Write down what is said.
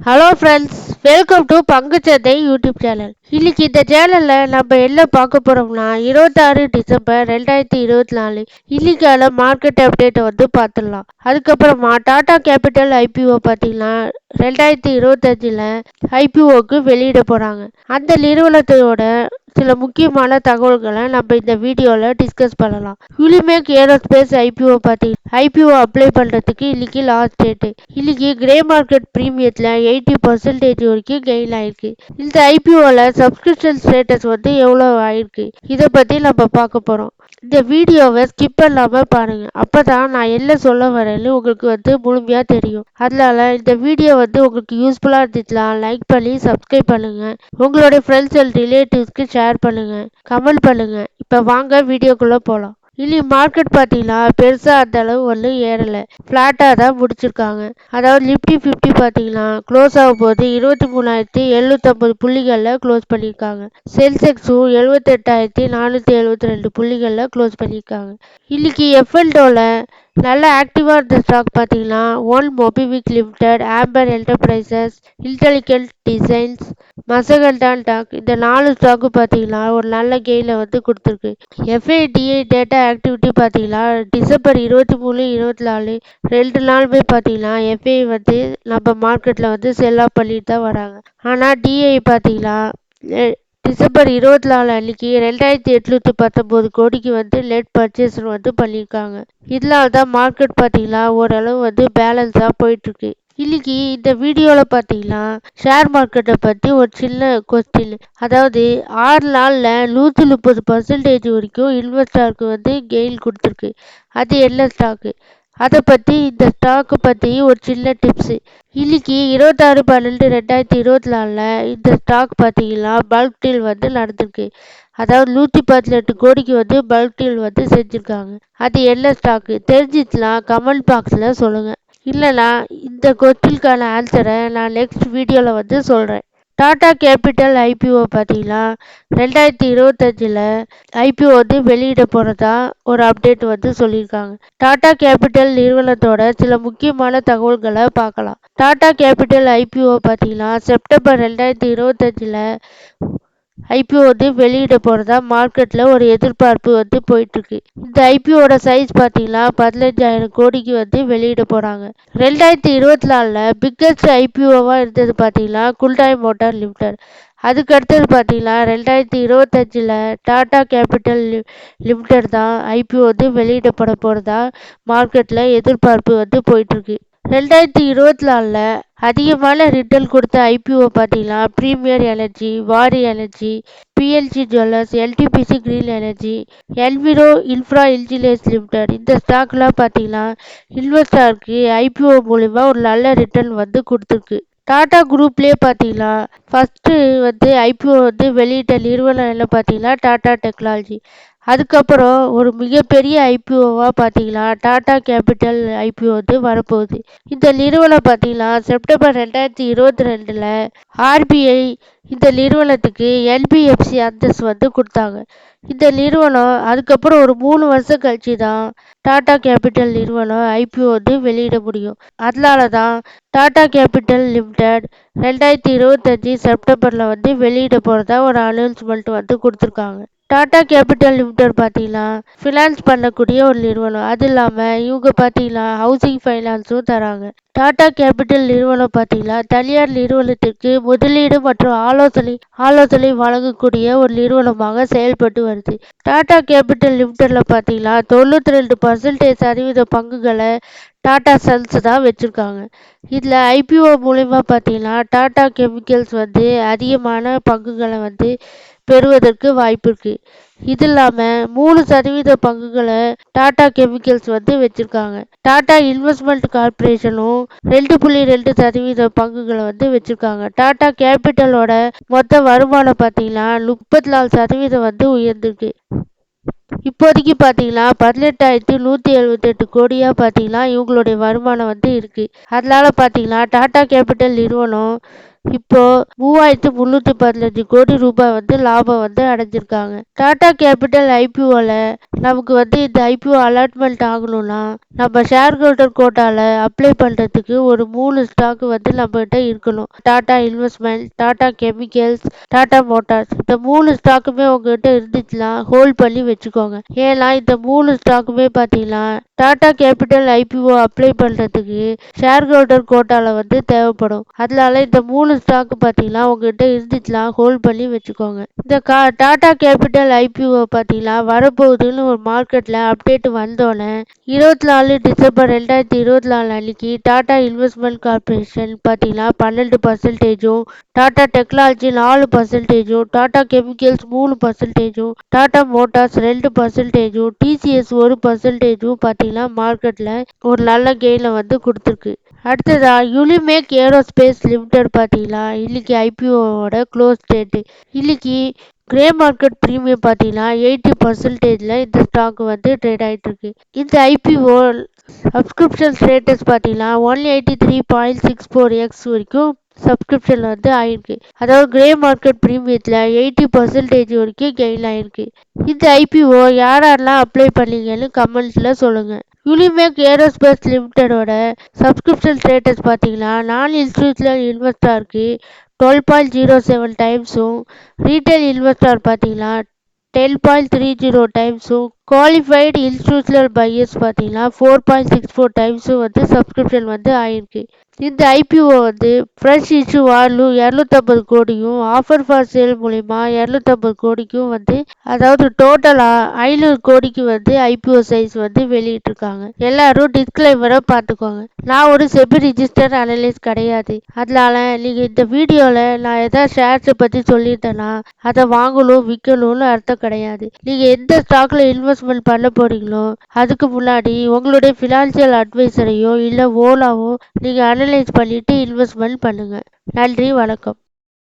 Hello friends welcome to பங்குச்சந்தை YouTube channel இன்னைக்கு இந்த சேனலில் நம்ம என்ன பார்க்க போகிறோம்னா இருபத்தாறு டிசம்பர் ரெண்டாயிரத்தி இருபத்தி நாலு இன்னைக்கான மார்க்கெட் அப்டேட்டை வந்து பார்த்துடலாம். அதுக்கப்புறமா டாடா கேபிட்டல் ஐபிஓ பார்த்தீங்கன்னா ரெண்டாயிரத்தி இருபத்தஞ்சில் ஐபிஓக்கு வெளியிட போகிறாங்க அந்த நிறுவனத்தோட சில முக்கியமான தகவல்களை நம்ம இந்த வீடியோவில் டிஸ்கஸ் பண்ணலாம். யூலிமேக் ஏரோஸ்பேஸ் ஐபிஓ பார்த்தி ஐபிஓ அப்ளை பண்ணுறதுக்கு இன்றைக்கி லாஸ்ட் டேட்டு இன்றைக்கி கிரே மார்க்கெட் ப்ரீமியத்தில் எயிட்டி பர்சன்டேஜ் வரைக்கும் கெயின் ஆகிருக்கு இந்த ஐபிஓவில் சப்ஸ்கிரிப்ஷன் ஸ்டேட்டஸ் வந்து எவ்வளோ ஆயிருக்கு? இதை பற்றி நம்ம பார்க்க போகிறோம் இந்த வீடியோவை ஸ்கிப் பண்ணாமல் பாருங்கள் அப்போ தான் நான் என்ன சொல்ல வரேன்னு உங்களுக்கு வந்து முழுமையாக தெரியும். அதனால இந்த வீடியோ வந்து உங்களுக்கு யூஸ்ஃபுல்லாக இருந்துச்சுன்னா லைக் பண்ணி சப்ஸ்கிரைப் பண்ணுங்கள் உங்களுடைய ஃப்ரெண்ட்ஸ் அண்ட் ரிலேட்டிவ்ஸ்க்கு ஷேர் பண்ணுங்கள் கமெண்ட் பண்ணுங்கள் இப்போ வாங்க வீடியோக்குள்ளே போகலாம் இனி மார்க்கெட் பார்த்தீங்கன்னா பெருசாக அந்த அளவு ஒன்றும் ஏறலை. ஃப்ளாட்டாக தான் முடிச்சிருக்காங்க. அதாவது நிஃப்டி ஃபிஃப்டி பார்த்தீங்கன்னா க்ளோஸ் ஆகும் போது இருபத்தி மூணாயிரத்தி எழுநூற்றம்பது புள்ளிகளில் க்ளோஸ் பண்ணியிருக்காங்க. சென்செக்ஸும் எழுபத்தெட்டாயிரத்தி நானூற்றி எழுபத்தி ரெண்டு புள்ளிகளில் க்ளோஸ் பண்ணியிருக்காங்க. இன்னைக்கு எஃப்எல்டோவில் நல்ல ஆக்டிவாக இருந்த ஸ்டாக் பார்த்தீங்கன்னா one MobiKwik limited Amber enterprises intelligent designs Mazagon dock இந்த நாலு ஸ்டாக்கு பார்த்தீங்கன்னா ஒரு நல்ல கெயினை வந்து கொடுத்துருக்கு. எஃப்ஐடிஐ டேட்டா ஆக்டிவிட்டி பார்த்தீங்கன்னா டிசம்பர் இருபத்தி மூணு இருபத்தி நாலு ரெண்டு நாளுமே பார்த்தீங்கன்னா எஃப்ஐ வந்து நம்ம மார்க்கெட்டில் வந்து செல்லாக பண்ணிட்டு தான் வராங்க. ஆனால் டிஐ பார்த்தீங்கன்னா டிசம்பர் இருபத்தி நாலு அன்னைக்கு ரெண்டாயிரத்தி எட்நூற்றி பத்தொம்போது கோடிக்கு வந்து நெட் பர்ச்சேஸ் வந்து பண்ணியிருக்காங்க. இதனால தான் மார்க்கெட் பார்த்தீங்கன்னா ஓரளவு வந்து பேலன்ஸாக போயிட்டுருக்கு இன்னைக்கு இந்த வீடியோவில் பார்த்தீங்கன்னா ஷேர் மார்க்கெட்டை பற்றி ஒரு சின்ன கொஸ்டின் அதாவது ஆறு நாளில் நூற்றி முப்பது பர்சன்டேஜ் வரைக்கும் இன்வெஸ்டருக்கு வந்து கெயின் கொடுத்துருக்கு. அது என்ன ஸ்டாக்கு அதை பற்றி இந்த ஸ்டாக்கு பற்றி ஒரு சின்ன டிப்ஸு இன்னைக்கு இருபத்தாறு பன்னெண்டு ரெண்டாயிரத்தி இருபத்தி நாலில் இந்த ஸ்டாக் பார்த்தீங்கன்னா பல்க் டீல் வந்து நடந்திருக்கு. அதாவது நூற்றி பதினெட்டு கோடிக்கு வந்து பல்க் டீல் வந்து செஞ்சுருக்காங்க. அது என்ன ஸ்டாக்கு தெரிஞ்சிச்சுன்னா கமெண்ட் பாக்ஸில் சொல்லுங்கள் இல்லைனா இந்த கொஸ்டினுக்கான ஆன்சரை நான் நெக்ஸ்ட் வீடியோவில் வந்து சொல்கிறேன் டாடா கேபிட்டல் ஐபிஓ பார்த்தீங்கன்னா ரெண்டாயிரத்தி இருபத்தஞ்சில் ஐபிஓ வந்து வெளியிட போகிறதா ஒரு அப்டேட் வந்து சொல்லியிருக்காங்க. டாடா கேபிட்டல் நிறுவனத்தோட சில முக்கியமான தகவல்களை பார்க்கலாம். டாடா கேபிட்டல் ஐபிஓ பார்த்தீங்கன்னா செப்டம்பர் ரெண்டாயிரத்தி இருபத்தஞ்சில் ஐபிஓ வந்து வெளியிட போகிறதா மார்க்கெட்டில் ஒரு எதிர்பார்ப்பு வந்து போயிட்டுருக்கு. இந்த ஐபிஓட சைஸ் பார்த்தீங்கன்னா பதினஞ்சாயிரம் கோடிக்கு வந்து வெளியிட போகிறாங்க ரெண்டாயிரத்தி இருபத்தி நாலில் பிக்கஸ்ட் ஐபிஓவாக இருந்தது பார்த்தீங்கன்னா குல்டாய் மோட்டார் லிமிடெட். அதுக்கு அடுத்தது பார்த்தீங்கன்னா ரெண்டாயிரத்தி இருபத்தஞ்சில் டாடா கேபிட்டல் லிமிடெட் தான் ஐபிஓ வந்து வெளியிடப்பட போகிறதா மார்க்கெட்டில் எதிர்பார்ப்பு வந்து போயிட்டுருக்கு. ரெண்டாயிரத்தி இருபத்தி நாலில் அதிகமான ரிட்டர்ன் கொடுத்த ஐபிஓ பார்த்தீங்கன்னா premier energy Waaree energy PLG jewellers LTPC green energy எல்விரோ infra engineers limited இந்த ஸ்டாக்லாம் பார்த்தீங்கன்னா இன்வெஸ்டருக்கு ஐபிஓ மூலிமா ஒரு நல்ல ரிட்டர்ன் வந்து கொடுத்துருக்கு. டாடா குரூப்லேயே பார்த்தீங்கன்னா ஃபஸ்ட்டு வந்து ஐபிஓ வந்து வெளியிட்ட நிறுவனம் என்ன பார்த்தீங்கன்னா டாடா டெக்னாலஜி அதுக்கப்புறம் ஒரு மிகப்பெரிய ஐபிஓவாக பார்த்தீங்கன்னா டாடா கேபிட்டல் ஐபிஓ வந்து வரப்போகுது. இந்த நிறுவனம் பார்த்தீங்கன்னா செப்டம்பர் ரெண்டாயிரத்தி இருபத்தி ரெண்டில் ஆர்பிஐ இந்த நிறுவனத்துக்கு என்பிஎஃப்சி அந்தஸ்து வந்து கொடுத்தாங்க. இந்த நிறுவனம் அதுக்கப்புறம் ஒரு மூணு வருஷம் கழிச்சு தான் டாடா கேபிட்டல் நிறுவனம் ஐபிஓ வந்து வெளியிட முடியும். அதனால தான் டாடா கேபிட்டல் லிமிடெட் ரெண்டாயிரத்தி இருபத்தஞ்சி செப்டம்பரில் வந்து வெளியிட போகிறதா ஒரு அனௌன்ஸ்மெண்ட் வந்து கொடுத்துருக்காங்க. டாடா கேபிட்டல் லிமிடெட் பார்த்தீங்கன்னா ஃபினான்ஸ் பண்ணக்கூடிய ஒரு நிறுவனம். அது இல்லாமல் இவங்க பார்த்தீங்கன்னா ஹவுசிங் ஃபைனான்ஸும் தராங்க. டாடா கேபிட்டல் நிறுவனம் பார்த்தீங்கன்னா தனியார் நிறுவனத்திற்கு முதலீடு மற்றும் ஆலோசனை ஆலோசனை வழங்கக்கூடிய ஒரு நிறுவனமாக செயல்பட்டு வருது. டாடா கேபிட்டல் லிமிடெட்ல பார்த்தீங்கன்னா தொண்ணூற்றி ரெண்டு பர்சன்டேஜ் சதவீத பங்குகளை டாடா சன்ஸ் தான் வச்சுருக்காங்க. இதில் ஐபிஓ மூலிமா பார்த்தீங்கன்னா டாடா கெமிக்கல்ஸ் வந்து அதிகமான பங்குகளை வந்து பெறுவதற்கு வாய்ப்பிருக்கு. இது இல்லாமல் மூணு சதவீத பங்குகளை டாடா கெமிக்கல்ஸ் வந்து வச்சுருக்காங்க. டாடா இன்வெஸ்ட்மெண்ட் கார்பரேஷனும் ரெண்டு புள்ளி ரெண்டு சதவீத பங்குகளை வந்து வச்சுருக்காங்க. டாடா கேபிட்டலோட மொத்த வருமானம் பார்த்தீங்கன்னா முப்பத்தி நாலு சதவீதம் வந்து உயர்ந்திருக்கு. இப்போதைக்கு பார்த்தீங்கன்னா பதினெட்டாயிரத்தி நூற்றி எழுபத்தெட்டு கோடியாக பார்த்தீங்கன்னா இவங்களுடைய வருமானம் வந்து இருக்குது அதனால பார்த்தீங்கன்னா டாடா கேபிட்டல் நிறுவனம் இப்போ மூவாயிரத்தி முன்னூத்தி பதினஞ்சு கோடி ரூபாய் வந்து லாபம் வந்து அடைஞ்சிருக்காங்க. டாடா கேபிட்டல் ஐபிஓல நமக்கு வந்து இந்த ஐபிஓ அலாட்மெண்ட் ஆகணும்னா நம்ம ஷேர் ஹோல்டர் கோட்டாவில் அப்ளை பண்ணுறதுக்கு ஒரு மூணு ஸ்டாக் வந்து நம்மகிட்ட இருக்கணும். Tata investment Tata chemicals Tata motors இந்த மூணு ஸ்டாக்குமே உங்ககிட்ட இருந்துச்சுன்னா ஹோல்ட் பண்ணி வச்சுக்கோங்க. ஏன்னா இந்த மூணு ஸ்டாக்குமே பார்த்தீங்கன்னா டாடா கேபிட்டல் ஐபிஓ அப்ளை பண்ணுறதுக்கு ஷேர் ஹோல்டர் கோட்டாவில் வந்து தேவைப்படும். அதனால இந்த மூணு ஸ்டாக்கு பார்த்தீங்கன்னா உங்ககிட்ட இருந்துச்சுன்னா ஹோல்ட் பண்ணி வச்சுக்கோங்க. இந்த கா டாடா கேபிட்டல் ஐபிஓ பார்த்தீங்கன்னா வரப்போகுதுன்னு ஒரு மார்க்கெட்டில் அப்டேட் வந்தோடனே இருபத்தி நாலு டிசம்பர் ரெண்டாயிரத்தி இருபத்தி நாலு அன்னைக்கு டாடா இன்வெஸ்ட்மெண்ட் கார்பரேஷன் பார்த்தீங்கன்னா பன்னெண்டு பர்சன்டேஜும் டாடா டெக்னாலஜி நாலு பர்சன்டேஜும் டாடா கெமிக்கல்ஸ் மூணு பர்சன்டேஜும் டாடா மோட்டார்ஸ் ரெண்டு பர்சன்டேஜும் டிசிஎஸ் ஒரு பர்சன்டேஜும் பார்த்தீங்கன்னா மார்க்கெட்டில் ஒரு நல்ல கெயினை வந்து கொடுத்துருக்கு. அடுத்ததா யுலிமேக் ஏரோஸ்பேஸ் லிமிடெட் பார்த்தீங்கன்னா இன்னைக்கு ஐபிஓவோட க்ளோஸ் டேட்டு இன்னைக்கு கிரே மார்க்கெட் ப்ரீமியம் பார்த்தீங்கன்னா எயிட்டி பர்சன்டேஜில் இந்த ஸ்டாக் வந்து ட்ரேட் ஆகிட்டுருக்கு இந்த ஐபிஓ சப்ஸ்கிரிப்ஷன் ஸ்டேட்டஸ் பார்த்தீங்கன்னா one eighty three point six four X வரைக்கும் சப்ஸ்கிரிப்ஷன் வந்து ஆயிருக்கு. அதாவது கிரே மார்க்கெட் ப்ரீமியத்தில் எயிட்டி பர்சன்டேஜ் வரைக்கும் கெயின் ஆயிருக்கு. இந்த ஐபிஓ யார் யாரெல்லாம் அப்ளை பண்ணீங்கன்னு கமெண்ட்ஸில் சொல்லுங்கள் யூனிமேக் ஏரோஸ்பேஸ் லிமிடெடோட சப்ஸ்கிரிப்ஷன் ஸ்டேட்டஸ் பார்த்தீங்கன்னா நான் இன்ஸ்டியூஷனல் இன்வெஸ்டாருக்கு டுவெல் பாயிண்ட் ஜீரோ செவன் டைம்ஸும் ரீட்டைல் இன்வெஸ்டார் பார்த்தீங்கன்னா டென் பாயிண்ட் த்ரீ ஜீரோ டைம்ஸும் குவாலிஃபைடு இன்ஸ்டியூஷனல் பையர்ஸ் பார்த்தீங்கன்னா ஃபோர் பாயிண்ட் சிக்ஸ் ஃபோர் டைம்ஸும் வந்து சப்ஸ்கிரிப்ஷன் வந்து ஆயிருக்கு. இந்த ஐபிஓ வந்து ஃப்ரெஷ் இஷ்யூ வேல்யூ இரநூத்தம்பது கோடியும் ஆஃபர் ஃபார் சேல் மூலிமா இரநூத்தம்பது கோடிக்கும் வந்து அதாவது டோட்டலாக ஐநூறு கோடிக்கு வந்து ஐபிஓ சைஸ் வந்து வெளியிட்டிருக்காங்க. எல்லாரும் டிஸ்கிளைமரை பார்த்துக்கோங்க. நான் ஒரு செபி ரிஜிஸ்டர் அனலிஸ்ட் கிடையாது. அதனால நீங்கள் இந்த வீடியோவில் நான் எதாவது ஷேர்ஸை பற்றி சொல்லியிருந்தேன்னா அதை வாங்கணும் விற்கணும்னு அர்த்தம் கிடையாது. நீங்கள் எந்த ஸ்டாக்ல இன்வெஸ்ட்மெண்ட் பண்ண போறீங்களோ? அதுக்கு முன்னாடி உங்களுடைய ஃபினான்ஷியல் அட்வைசரையோ இல்லை ஓலாவோ நீங்கள் அனலைஸ் பண்ணிவிட்டு இன்வெஸ்ட்மெண்ட் பண்ணுங்க. நன்றி வணக்கம்.